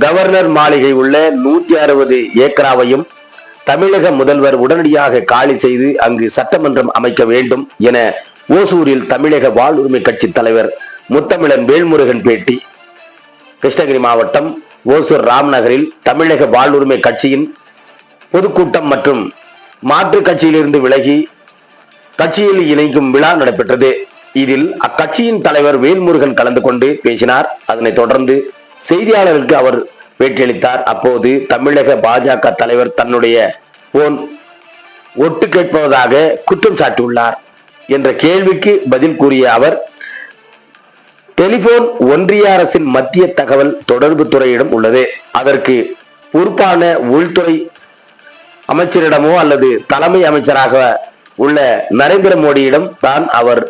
Governor மாளிகை உள்ள நூத்தி அறுபது ஏக்கராவையும் தமிழக முதல்வர் உடனடியாக காலி செய்து அங்கு சட்டமன்றம் அமைக்க வேண்டும் என ஓசூரில் தமிழக வாழ்வுரிமை கட்சி தலைவர் முத்தமிழன் வேல்முருகன் பேட்டி. கிருஷ்ணகிரி மாவட்டம் ஓசூர் ராம்நகரில் தமிழக வாழ்வுரிமை கட்சியின் பொதுக்கூட்டம் மற்றும் மாற்று கட்சியிலிருந்து விலகி கட்சியில் இணைக்கும் விழா நடைபெற்றது. இதில் அக்கட்சியின் தலைவர் வேல்முருகன் கலந்து கொண்டு பேசினார். அதனைத் தொடர்ந்து செய்தியாளர்களுக்கு அவர் பேட்டியளித்தார். அப்போது தமிழக பாஜக தலைவர் தன்னுடைய போன் ஒட்டு கேட்பதாக குற்றம் சாட்டியுள்ளார் என்ற கேள்விக்கு பதில் கூறிய அவர் டெலிபோன் ஒன்றிய அரசின் மத்திய தகவல் தொடர்பு துறையிடம் உள்ளது. அதற்கு பொறுப்பான உள்துறை அமைச்சரிடமோ அல்லது தலைமை அமைச்சராக உள்ள நரேந்திர மோடியிடம் தான் அவர்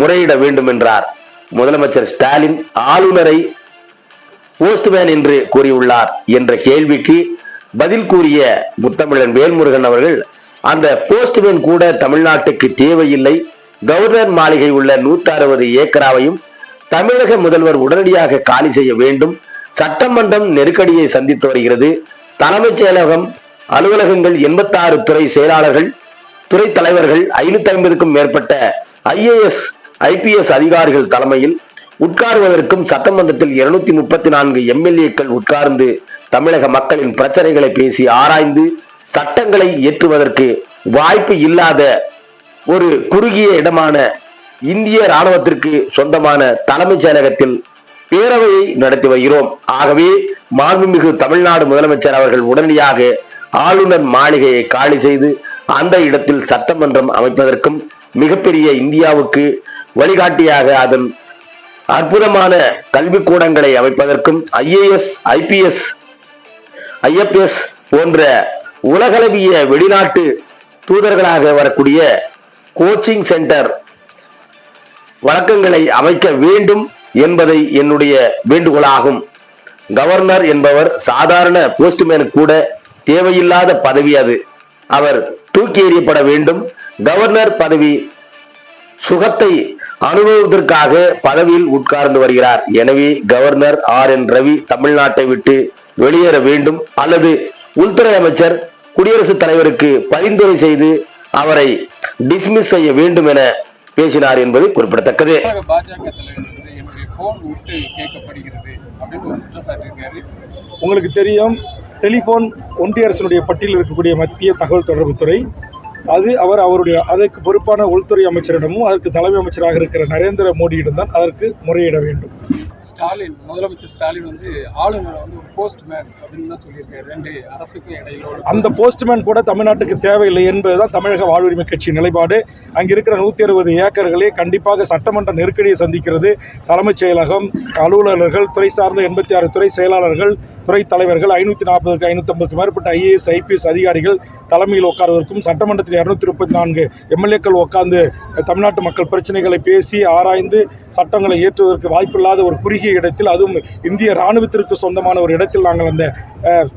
முறையிட வேண்டும் என்றார். முதலமைச்சர் ஸ்டாலின் ஆளுநரை போஸ்ட்மேன் என்று கூறியுள்ளார் என்ற கேள்விக்கு பதில் கூறிய முத்தமிழன் வேல்முருகன் அவர்கள் அந்த போஸ்ட்மேன் கூட தமிழ்நாட்டுக்கு தேவையில்லை. கவர்னர் மாளிகை உள்ள நூத்தி அறுபது ஏக்கராவையும் தமிழக முதல்வர் உடனடியாக காலி செய்ய வேண்டும். சட்டமன்றம் நெருக்கடியை சந்தித்து வருகிறது. தலைமைச் செயலகம் அலுவலகங்கள் எண்பத்தாறு துறை செயலாளர்கள் துறை தலைவர்கள் ஐநூத்தி ஐம்பதுக்கும் மேற்பட்ட ஐஏஎஸ் ஐபிஎஸ் அதிகாரிகள் தலைமையில் உட்காருவதற்கும் சட்டமன்றத்தில் இருநூத்தி முப்பத்தி நான்கு எம்எல்ஏக்கள் உட்கார்ந்து தமிழக மக்களின் பிரச்சனைகளை பேசி ஆராய்ந்து சட்டங்களை இயற்றுவதற்கு வாய்ப்பு இல்லாத ஒரு குறுகிய இடமான இந்திய ராணுவத்திற்கு சொந்தமான தலைமைச் செயலகத்தில் பேரவையை நடத்தி வருகிறோம். ஆகவே மாண்புமிகு தமிழ்நாடு முதலமைச்சர் அவர்கள் உடனடியாக ஆளுநர் மாளிகையை காலி செய்து அந்த இடத்தில் சட்டமன்றம் அமைப்பதற்கும் மிகப்பெரிய இந்தியாவுக்கு வழிகாட்டியாக அதன் அற்புதமான கல்விக்கூடங்களை அமைப்பதற்கும் ஐஏஎஸ் ஐபிஎஸ் ஐஎஃப்எஸ் போன்ற உலகளவிய வெளிநாட்டு தூதர்களாக வரக்கூடிய கோச்சிங் சென்டர் வழக்கங்களை அமைக்க வேண்டும் என்பதை என்னுடைய வேண்டுகோளாகும். கவர்னர் என்பவர் சாதாரண போஸ்ட்மேன் கூட தேவையில்லாத பதவி அது. அவர் தூக்கி எறியப்பட வேண்டும். கவர்னர் பதவி சுகத்தை அனுபவத்திற்காக பதவியில் உட்கார்ந்து வருகிறார். எனவே கவர்னர் ஆர். என். ரவி தமிழ்நாட்டை விட்டு வெளியேற வேண்டும் அல்லது உள்துறை அமைச்சர் குடியரசுத் தலைவருக்கு பரிந்துரை செய்து அவரை டிஸ்மிஸ் செய்ய வேண்டும் என பேசினார் என்பது குறிப்பிடத்தக்கது. உங்களுக்கு தெரியும் டெலிஃபோன் ஒன்றிய அரசினுடைய பட்டியலில் இருக்கக்கூடிய மத்திய தகவல் தொடர்புத்துறை அது அவர் அவருடைய அதற்கு பொறுப்பான உள்துறை அமைச்சரிடமும் அதற்கு தலைமை அமைச்சராக இருக்கிற நரேந்திர மோடியிடம் தான் அதற்கு முறையிட வேண்டும். ஸ்டாலின் முதலமைச்சர் ஸ்டாலின் வந்து ஆளுநர் வந்து ஒரு போஸ்ட்மேன் அப்படின்னு தான் சொல்லியிருக்காரு. ரெண்டு அரசுக்கும் இடையில அந்த போஸ்ட்மேன் கூட தமிழ்நாட்டுக்கு தேவையில்லை என்பதுதான் தமிழக வாழ்வுரிமை கட்சி நிலைப்பாடு. அங்கே இருக்கிற நூற்றி அறுபது ஏக்கர்களே கண்டிப்பாக சட்டமன்ற நெருக்கடியை சந்திக்கிறது. தலைமைச் செயலகம் அலுவலர்கள் துறை சார்ந்த எண்பத்தி ஆறு துறை செயலாளர்கள் துறை தலைவர்கள் ஐநூற்றி நாற்பதுக்கு ஐநூற்றம்பதுக்கு மேற்பட்ட ஐஏஎஸ் ஐபிஎஸ் அதிகாரிகள் தலைமையில் உட்காருவதற்கும் சட்டமன்றத்தில் இரநூத்தி முப்பத்தி நான்கு எம்எல்ஏக்கள் உட்கார்ந்து தமிழ்நாட்டு மக்கள் பிரச்சனைகளை பேசி ஆராய்ந்து சட்டங்களை இயற்றுவதற்கு வாய்ப்பில்லாத ஒரு குறுகிய இடத்தில் அதுவும் இந்திய இராணுவத்திற்கு சொந்தமான ஒரு இடத்தில் நாங்கள் அந்த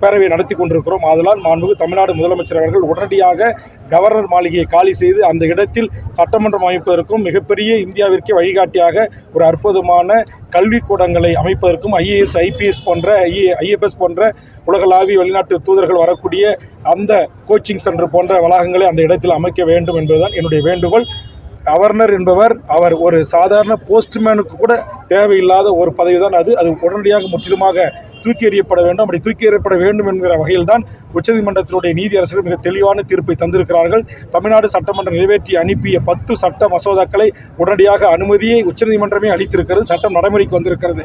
பேரவையை நடத்தி கொண்டிருக்கிறோம். அதனால் மாண்புகு தமிழ்நாடு முதலமைச்சர் அவர்கள் உடனடியாக கவர்னர் மாளிகையை காலி செய்து அந்த இடத்தில் சட்டமன்றம் அமைப்பதற்கும் மிகப்பெரிய இந்தியாவிற்கே வழிகாட்டியாக ஒரு அற்புதமான கல்விக்கூடங்களை அமைப்பதற்கும் ஐஏஎஸ் ஐபிஎஸ் போன்ற ஐஏ ஐஎஃப்எஸ் போன்ற உலகளாவிய வெளிநாட்டு தூதர்கள் வரக்கூடிய அந்த கோச்சிங் சென்டர் போன்ற வளாகங்களை அந்த இடத்தில் அமைக்க வேண்டும் என்பதுதான் என்னுடைய வேண்டுகோள். கவர்னர் என்பவர் அவர் ஒரு சாதாரண போஸ்ட்மேனுக்கு கூட தேவையில்லாத ஒரு பதவி தான் அது. அது உடனடியாக முற்றிலுமாக தூக்கி எறியப்பட வேண்டும். அப்படி தூக்கி எறியப்பட வேண்டும் என்கிற வகையில் தான் உச்சநீதிமன்றத்தினுடைய நீதி அரசர்கள் மிக தெளிவான தீர்ப்பை தந்திருக்கிறார்கள். தமிழ்நாடு சட்டமன்றம் நிறைவேற்றி அனுப்பிய பத்து சட்ட மசோதாக்களை உடனடியாக அனுமதியை உச்சநீதிமன்றமே அளித்திருக்கிறது. சட்டம் நடைமுறைக்கு வந்திருக்கிறது.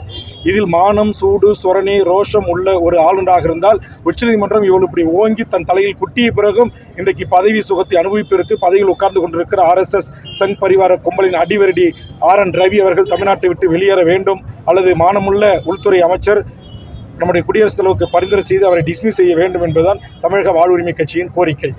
இதில் மானம் சூடு சுரணி ரோஷம் உள்ள ஒரு ஆளுநராக இருந்தால் உச்சநீதிமன்றம் இவள் இப்படி ஓங்கி தன் தலையில் குட்டிய பிறகும் இன்றைக்கு பதவி சுகத்தை அனுபவிப்பிற்கு பதவியில் உட்கார்ந்து கொண்டிருக்கிற ஆர்எஸ்எஸ் சங் பரிவார கும்பலின் அடிவரடி ஆர் என் ரவி அவர்கள் தமிழ்நாட்டை விட்டு வெளியேற வேண்டும். அல்லது மானமுள்ள உள்துறை அமைச்சர் நம்முடைய குடியரசுத் தலைவருக்கு பரிந்துரை செய்து அவரை டிஸ்மிஸ் செய்ய வேண்டும் என்பதுதான் தமிழக வாழ்வுரிமை கட்சியின் கோரிக்கை.